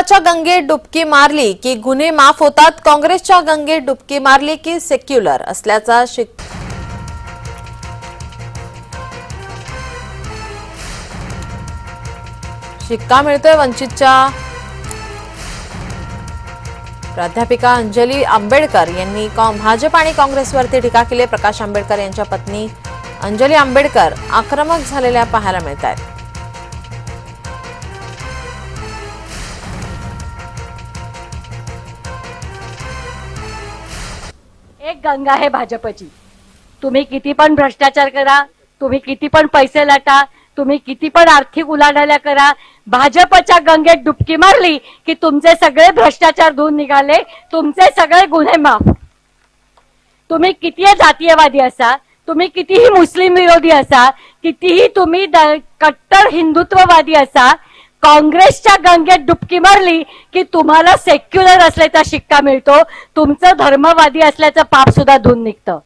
भाजपाच्या गंगेत डुबकी मारली की गुन्हे माफ होतात काँग्रेसच्या गंगेत डुबकी मारली की सेक्युलर असल्याचा शिक शिक्का मिळतोय वंचितच्या. प्राध्यापिका अंजली आंबेडकर यांनी भाजप आणि काँग्रेसवरती टीका केली. प्रकाश आंबेडकर यांच्या पत्नी अंजली आंबेडकर आक्रमक झालेल्या पाहायला मिळत आहेत एक गंगा आहे भाजपची. तुम्ही किती पण भ्रष्टाचार करा तुम्ही किती पण पैसे लाटा तुम्ही किती पण आर्थिक उलाढाल्या करा भाजपच्या गंगेत डुबकी मारली की तुमचे सगळे भ्रष्टाचार धुवून निघाले तुमचे सगळे गुन्हे माफ. तुम्ही कितीही जातीयवादी असा तुम्ही कितीही मुस्लिम विरोधी असा कितीही तुम्ही कट्टर हिंदुत्ववादी असा काँग्रेसच्या गंगेत डुबकी मारली की तुम्हाला सेक्युलर असल्याचा शिक्का मिळतो तुमचं धर्मवादी असल्याचं पाप सुद्धा धुवून निघतं.